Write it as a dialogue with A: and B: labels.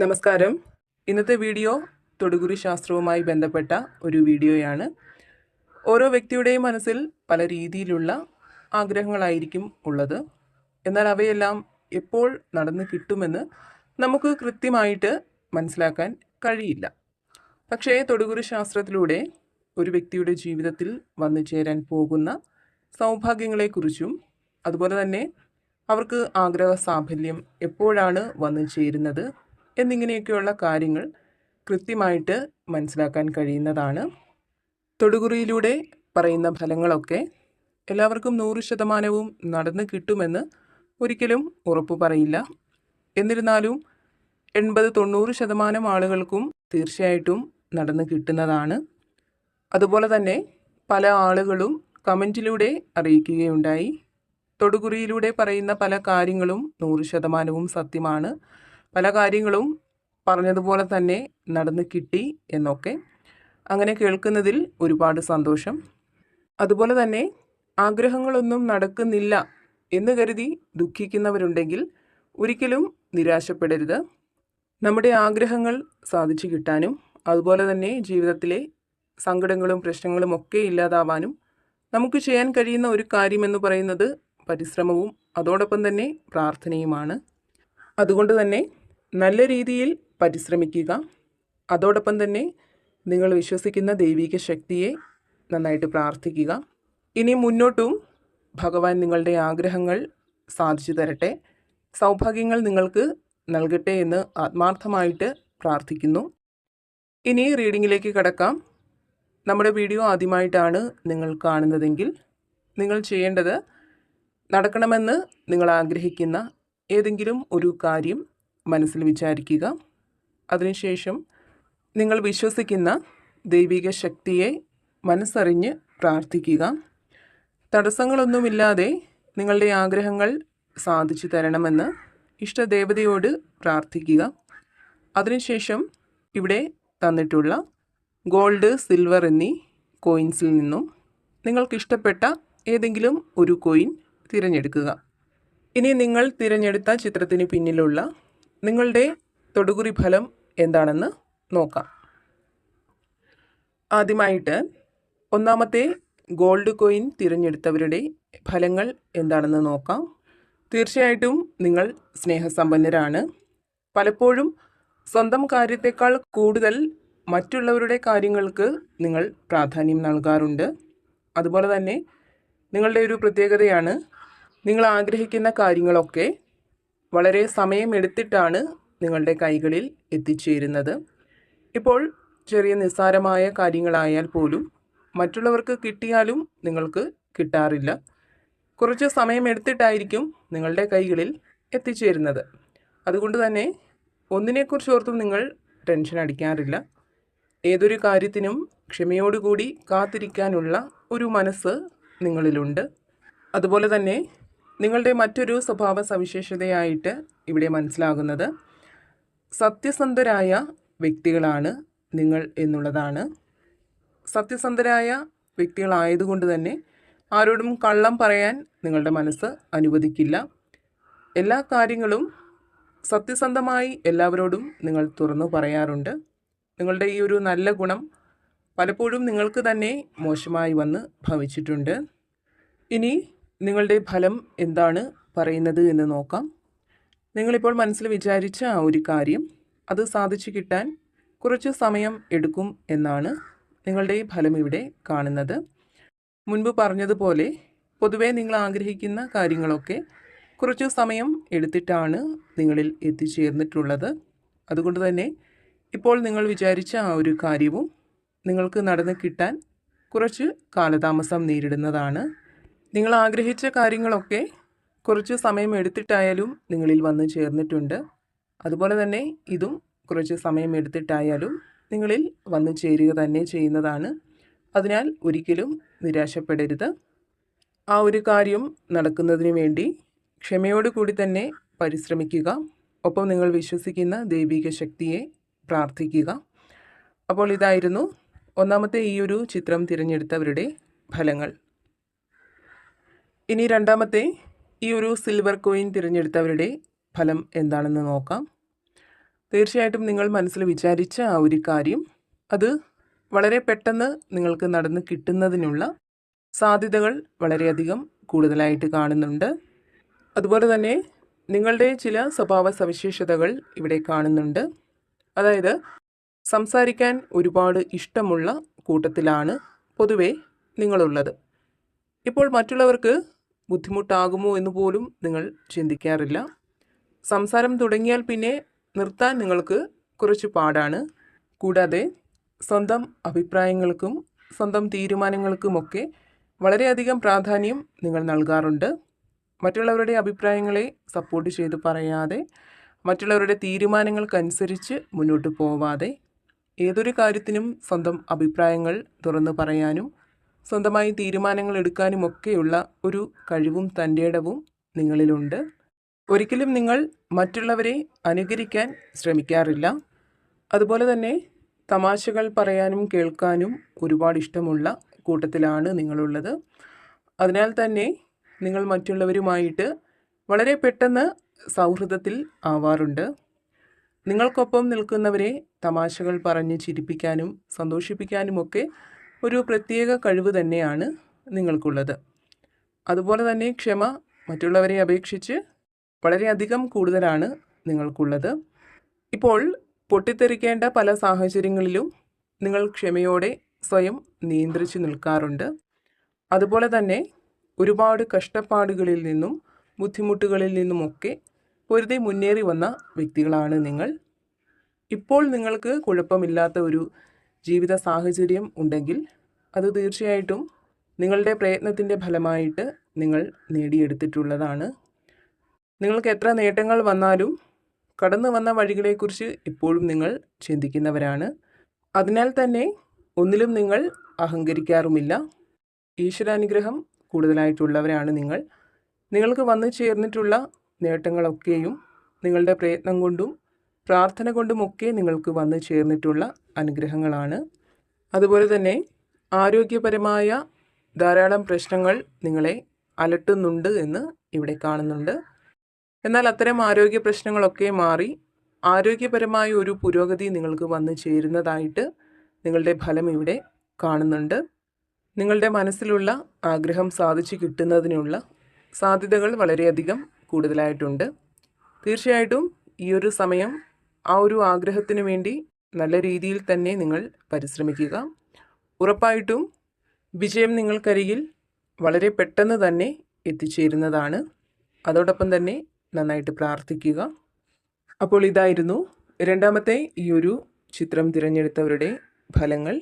A: നമസ്കാരം. ഇന്നത്തെ വീഡിയോ തൊടുകുറി ശാസ്ത്രവുമായി ബന്ധപ്പെട്ട ഒരു വീഡിയോയാണ്. ഓരോ വ്യക്തിയുടെയും മനസ്സിൽ പല രീതിയിലുള്ള ആഗ്രഹങ്ങളായിരിക്കും ഉള്ളത്. എന്നാൽ അവയെല്ലാം എപ്പോൾ നടന്നു കിട്ടുമെന്ന് നമുക്ക് കൃത്യമായിട്ട് മനസ്സിലാക്കാൻ കഴിയില്ല. പക്ഷേ തൊടുകുറി ശാസ്ത്രത്തിലൂടെ ഒരു വ്യക്തിയുടെ ജീവിതത്തിൽ വന്നു ചേരാൻ പോകുന്ന സൗഭാഗ്യങ്ങളെക്കുറിച്ചും അതുപോലെ തന്നെ അവർക്ക് ആഗ്രഹ സാഫല്യം എപ്പോഴാണ് വന്നു ചേരുന്നത് എന്നിങ്ങനെയൊക്കെയുള്ള കാര്യങ്ങൾ കൃത്യമായിട്ട് മനസ്സിലാക്കാൻ കഴിയുന്നതാണ്. തൊടുകുറിയിലൂടെ പറയുന്ന ഫലങ്ങളൊക്കെ എല്ലാവർക്കും നൂറ് ശതമാനവും നടന്നു കിട്ടുമെന്ന് ഒരിക്കലും ഉറപ്പ് പറയില്ല. എന്നിരുന്നാലും എൺപത് തൊണ്ണൂറ് ശതമാനം ആളുകൾക്കും തീർച്ചയായിട്ടും നടന്നു കിട്ടുന്നതാണ്. അതുപോലെ തന്നെ പല ആളുകളും കമന്റിലൂടെ അറിയിക്കുകയുണ്ടായി. തൊടുകുറിയിലൂടെ പറയുന്ന പല കാര്യങ്ങളും നൂറ് ശതമാനവും സത്യമാണ്. പല കാര്യങ്ങളും പറഞ്ഞതുപോലെ തന്നെ നടന്ന് കിട്ടി എന്നൊക്കെ അങ്ങനെ കേൾക്കുന്നതിൽ ഒരുപാട് സന്തോഷം. അതുപോലെ തന്നെ ആഗ്രഹങ്ങളൊന്നും നടക്കുന്നില്ല എന്ന് കരുതി ദുഃഖിക്കുന്നവരുണ്ടെങ്കിൽ ഒരിക്കലും നിരാശപ്പെടരുത്. നമ്മുടെ ആഗ്രഹങ്ങൾ സാധിച്ചു കിട്ടാനും അതുപോലെ തന്നെ ജീവിതത്തിലെ സങ്കടങ്ങളും പ്രശ്നങ്ങളും ഒക്കെ ഇല്ലാതാവാനും നമുക്ക് ചെയ്യാൻ കഴിയുന്ന ഒരു കാര്യമെന്ന് പറയുന്നത് പരിശ്രമവും അതോടൊപ്പം തന്നെ പ്രാർത്ഥനയുമാണ്. അതുകൊണ്ട് തന്നെ നല്ല രീതിയിൽ പരിശ്രമിക്കുക. അതോടൊപ്പം തന്നെ നിങ്ങൾ വിശ്വസിക്കുന്ന ദൈവിക ശക്തിയെ നന്നായിട്ട് പ്രാർത്ഥിക്കുക. ഇനി മുന്നോട്ടും ഭഗവാൻ നിങ്ങളുടെ ആഗ്രഹങ്ങൾ സാധിച്ചു തരട്ടെ. സൗഭാഗ്യങ്ങൾ നിങ്ങൾക്ക് നൽകട്ടെ എന്ന് ആത്മാർത്ഥമായിട്ട് പ്രാർത്ഥിക്കുന്നു. ഇനി റീഡിങ്ങിലേക്ക് കടക്കാം. നമ്മുടെ വീഡിയോ ആദ്യമായിട്ടാണ് നിങ്ങൾ കാണുന്നതെങ്കിൽ നിങ്ങൾ ചെയ്യേണ്ടത് നടക്കണമെന്ന് നിങ്ങൾ ആഗ്രഹിക്കുന്ന ഏതെങ്കിലും ഒരു കാര്യം മനസ്സിൽ വിചാരിക്കുക. അതിനുശേഷം നിങ്ങൾ വിശ്വസിക്കുന്ന ദൈവിക ശക്തിയെ മനസ്സറിഞ്ഞ് പ്രാർത്ഥിക്കുക. തടസ്സങ്ങളൊന്നുമില്ലാതെ നിങ്ങളുടെ ആഗ്രഹങ്ങൾ സാധിച്ചു തരണമെന്ന് ഇഷ്ടദേവതയോട് പ്രാർത്ഥിക്കുക. അതിനുശേഷം ഇവിടെ തന്നിട്ടുള്ള ഗോൾഡ് സിൽവർ എന്നീ കോയിൻസിൽ നിന്നും നിങ്ങൾക്കിഷ്ടപ്പെട്ട ഏതെങ്കിലും ഒരു കോയിൻ തിരഞ്ഞെടുക്കുക. ഇനി നിങ്ങൾ തിരഞ്ഞെടുത്ത ചിത്രത്തിന് പിന്നിലുള്ള നിങ്ങളുടെ തൊടുകുറി ഫലം എന്താണെന്ന് നോക്കാം. ആദ്യമായിട്ട് ഒന്നാമത്തെ ഗോൾഡ് കോയിൻ തിരഞ്ഞെടുത്തവരുടെ ഫലങ്ങൾ എന്താണെന്ന് നോക്കാം. തീർച്ചയായിട്ടും നിങ്ങൾ സ്നേഹസമ്പന്നരാണ്. പലപ്പോഴും സ്വന്തം കാര്യത്തേക്കാൾ കൂടുതൽ മറ്റുള്ളവരുടെ കാര്യങ്ങൾക്ക് നിങ്ങൾ പ്രാധാന്യം നൽകാറുണ്ട്. അതുപോലെ തന്നെ നിങ്ങളുടെ ഒരു പ്രത്യേകതയാണ് നിങ്ങൾ ആഗ്രഹിക്കുന്ന കാര്യങ്ങളൊക്കെ വളരെ സമയമെടുത്തിട്ടാണ് നിങ്ങളുടെ കൈകളിൽ എത്തിച്ചേരുന്നത്. ഇപ്പോൾ ചെറിയ നിസ്സാരമായ കാര്യങ്ങളായാൽ പോലും മറ്റുള്ളവർക്ക് കിട്ടിയാലും നിങ്ങൾക്ക് കിട്ടാറില്ല. കുറച്ച് സമയമെടുത്തിട്ടായിരിക്കും നിങ്ങളുടെ കൈകളിൽ എത്തിച്ചേരുന്നത്. അതുകൊണ്ട് തന്നെ ഒന്നിനെക്കുറിച്ച് ഓർത്തും നിങ്ങൾ ടെൻഷൻ അടിക്കാറില്ല. ഏതൊരു കാര്യത്തിനും ക്ഷമയോടുകൂടി കാത്തിരിക്കാനുള്ള ഒരു മനസ്സ് നിങ്ങളിലുണ്ട്. അതുപോലെ തന്നെ നിങ്ങളുടെ മറ്റൊരു സ്വഭാവ സവിശേഷതയായിട്ട് ഇവിടെ മനസ്സിലാകുന്നത് സത്യസന്ധരായ വ്യക്തികളാണ് നിങ്ങൾ എന്നുള്ളതാണ്. സത്യസന്ധരായ വ്യക്തികളായതുകൊണ്ട് തന്നെ ആരോടും കള്ളം പറയാൻ നിങ്ങളുടെ മനസ്സ് അനുവദിക്കില്ല. എല്ലാ കാര്യങ്ങളും സത്യസന്ധമായി എല്ലാവരോടും നിങ്ങൾ തുറന്നു പറയാറുണ്ട്. നിങ്ങളുടെ ഈ ഒരു നല്ല ഗുണം പലപ്പോഴും നിങ്ങൾക്ക് തന്നെ മോശമായി വന്ന് ഭവിച്ചിട്ടുണ്ട്. ഇനി നിങ്ങളുടെ ഫലം എന്താണ് പറയുന്നത് എന്ന് നോക്കാം. നിങ്ങളിപ്പോൾ മനസ്സിൽ വിചാരിച്ച ആ ഒരു കാര്യം അത് സാധിച്ചു കിട്ടാൻ കുറച്ച് സമയം എടുക്കും എന്നാണ് നിങ്ങളുടെ ഫലം ഇവിടെ കാണുന്നത്. മുൻപ് പറഞ്ഞതുപോലെ പൊതുവേ നിങ്ങൾ ആഗ്രഹിക്കുന്ന കാര്യങ്ങളൊക്കെ കുറച്ച് സമയം എടുത്തിട്ടാണ് നിങ്ങളിൽ എത്തിച്ചേർന്നിട്ടുള്ളത്. അതുകൊണ്ട് തന്നെ ഇപ്പോൾ നിങ്ങൾ വിചാരിച്ച ആ ഒരു കാര്യവും നിങ്ങൾക്ക് നടന്ന് കിട്ടാൻ കുറച്ച് കാലതാമസം നേരിടുന്നതാണ്. നിങ്ങൾ ആഗ്രഹിച്ച കാര്യങ്ങളൊക്കെ കുറച്ച് സമയം എടുത്തിട്ടായാലും നിങ്ങളിൽ വന്ന് ചേർന്നിട്ടുണ്ട്. അതുപോലെ തന്നെ ഇതും കുറച്ച് സമയം എടുത്തിട്ടായാലും നിങ്ങളിൽ വന്നു ചേരുക തന്നെ ചെയ്യുന്നതാണ്. അതിനാൽ ഒരിക്കലും നിരാശപ്പെടരുത്. ആ ഒരു കാര്യം നടക്കുന്നതിന് വേണ്ടി ക്ഷമയോടുകൂടി തന്നെ പരിശ്രമിക്കുക. ഒപ്പം നിങ്ങൾ വിശ്വസിക്കുന്ന ദൈവിക ശക്തിയെ പ്രാർത്ഥിക്കുക. അപ്പോൾ ഇതായിരുന്നു ഒന്നാമത്തെ ഈ ഒരു ചിത്രം തിരഞ്ഞെടുത്തവരുടെ ഫലങ്ങൾ. ഇനി രണ്ടാമത്തെ ഈ ഒരു സിൽവർ കോയിൻ തിരഞ്ഞെടുത്തവരുടെ ഫലം എന്താണെന്ന് നോക്കാം. തീർച്ചയായിട്ടും നിങ്ങൾ മനസ്സിൽ വിചാരിച്ച ആ ഒരു കാര്യം അത് വളരെ പെട്ടെന്ന് നിങ്ങൾക്ക് നടന്ന് കിട്ടുന്നതിനുള്ള സാധ്യതകൾ വളരെയധികം കൂടുതലായിട്ട് കാണുന്നുണ്ട്. അതുപോലെ തന്നെ നിങ്ങളുടെ ചില സ്വഭാവ സവിശേഷതകൾ ഇവിടെ കാണുന്നുണ്ട്. അതായത് സംസാരിക്കാൻ ഒരുപാട് ഇഷ്ടമുള്ള കൂട്ടത്തിലാണ് പൊതുവെ നിങ്ങളുള്ളത്. ഇപ്പോൾ മറ്റുള്ളവർക്ക് ബുദ്ധിമുട്ടാകുമോ എന്ന് പോലും നിങ്ങൾ ചിന്തിക്കാറില്ല. സംസാരം തുടങ്ങിയാൽ പിന്നെ നിർത്താൻ നിങ്ങൾക്ക് കുറച്ച് പാടാണ്. കൂടാതെ സ്വന്തം അഭിപ്രായങ്ങൾക്കും സ്വന്തം തീരുമാനങ്ങൾക്കുമൊക്കെ വളരെയധികം പ്രാധാന്യം നിങ്ങൾ നൽകാറുണ്ട്. മറ്റുള്ളവരുടെ അഭിപ്രായങ്ങളെ സപ്പോർട്ട് ചെയ്ത് പറയാതെ മറ്റുള്ളവരുടെ തീരുമാനങ്ങൾക്കനുസരിച്ച് മുന്നോട്ട് പോവാതെ ഏതൊരു കാര്യത്തിനും സ്വന്തം അഭിപ്രായങ്ങൾ തുറന്നു പറയാനും സ്വന്തമായി തീരുമാനങ്ങൾ എടുക്കാനും ഒക്കെയുള്ള ഒരു കഴിവും തന്റെടവും നിങ്ങളിലുണ്ട്. ഒരിക്കലും നിങ്ങൾ മറ്റുള്ളവരെ അനുകരിക്കാൻ ശ്രമിക്കാറില്ല. അതുപോലെ തന്നെ തമാശകൾ പറയാനും കേൾക്കാനും ഒരുപാട് ഇഷ്ടമുള്ള കൂട്ടത്തിലാണ് നിങ്ങളുള്ളത്. അതിനാൽ തന്നെ നിങ്ങൾ മറ്റുള്ളവരുമായിട്ട് വളരെ പെട്ടെന്ന് സൗഹൃദത്തിൽ ആവാറുണ്ട്. നിങ്ങൾക്കൊപ്പം നിൽക്കുന്നവരെ തമാശകൾ പറഞ്ഞ് ചിരിപ്പിക്കാനും സന്തോഷിപ്പിക്കാനുമൊക്കെ ഒരു പ്രത്യേക കഴിവ് തന്നെയാണ് നിങ്ങൾക്കുള്ളത്. അതുപോലെ തന്നെ ക്ഷമ മറ്റുള്ളവരെ അപേക്ഷിച്ച് വളരെയധികം കൂടുതലാണ് നിങ്ങൾക്കുള്ളത്. ഇപ്പോൾ പൊട്ടിത്തെറിക്കേണ്ട പല സാഹചര്യങ്ങളിലും നിങ്ങൾ ക്ഷമയോടെ സ്വയം നിയന്ത്രിച്ചു നിൽക്കാറുണ്ട്. അതുപോലെ തന്നെ ഒരുപാട് കഷ്ടപ്പാടുകളിൽ നിന്നും ബുദ്ധിമുട്ടുകളിൽ നിന്നുമൊക്കെ പൊരുതി മുന്നേറി വന്ന വ്യക്തികളാണ് നിങ്ങൾ. ഇപ്പോൾ നിങ്ങൾക്ക് കുഴപ്പമില്ലാത്ത ഒരു ജീവിത സാഹചര്യം ഉണ്ടെങ്കിൽ അത് തീർച്ചയായിട്ടും നിങ്ങളുടെ പ്രയത്നത്തിന്റെ ഫലമായിട്ട് നിങ്ങൾ നേടിയെടുത്തിട്ടുള്ളതാണ്. നിങ്ങൾക്ക് എത്ര നേട്ടങ്ങൾ വന്നാലും കടന്നു വന്ന വഴികളെക്കുറിച്ച് ഇപ്പോഴും നിങ്ങൾ ചിന്തിക്കുന്നവരാണ്. അതിനാൽ തന്നെ ഒന്നിലും നിങ്ങൾ അഹങ്കരിക്കാറുമില്ല. ഈശ്വരാനുഗ്രഹം കൂടുതലായിട്ടുള്ളവരാണ് നിങ്ങൾ. നിങ്ങൾക്ക് വന്നു ചേർന്നിട്ടുള്ള നേട്ടങ്ങളൊക്കെയും നിങ്ങളുടെ പ്രയത്നം കൊണ്ടും പ്രാർത്ഥന കൊണ്ടുമൊക്കെ നിങ്ങൾക്ക് വന്നു ചേർന്നിട്ടുള്ള അനുഗ്രഹങ്ങളാണ്. അതുപോലെ തന്നെ ആരോഗ്യപരമായ ധാരാളം പ്രശ്നങ്ങൾ നിങ്ങളെ അലട്ടുന്നുണ്ട് എന്ന് ഇവിടെ കാണുന്നുണ്ട്. എന്നാൽ അത്തരം ആരോഗ്യ പ്രശ്നങ്ങളൊക്കെ മാറി ആരോഗ്യപരമായ ഒരു പുരോഗതി നിങ്ങൾക്ക് വന്നു ചേരുന്നതായിട്ട് നിങ്ങളുടെ ഫലം ഇവിടെ കാണുന്നുണ്ട്. നിങ്ങളുടെ മനസ്സിലുള്ള ആഗ്രഹം സാധിച്ചു കിട്ടുന്നതിനുള്ള സാധ്യതകൾ വളരെയധികം കൂടുതലായിട്ടുണ്ട്. തീർച്ചയായിട്ടും ഈ ഒരു സമയം ആ ഒരു ആഗ്രഹത്തിന് വേണ്ടി നല്ല രീതിയിൽ തന്നെ നിങ്ങൾ പരിശ്രമിക്കുക. ഉറപ്പായിട്ടും വിജയം നിങ്ങൾക്കരികിൽ വളരെ പെട്ടെന്ന് തന്നെ എത്തിച്ചേരുന്നതാണ്. അതോടൊപ്പം തന്നെ നന്നായിട്ട് പ്രാർത്ഥിക്കുക. അപ്പോൾ ഇതായിരുന്നു രണ്ടാമത്തെ ഈ ഒരു ചിത്രം തിരഞ്ഞെടുത്തവരുടെ ഫലങ്ങൾ.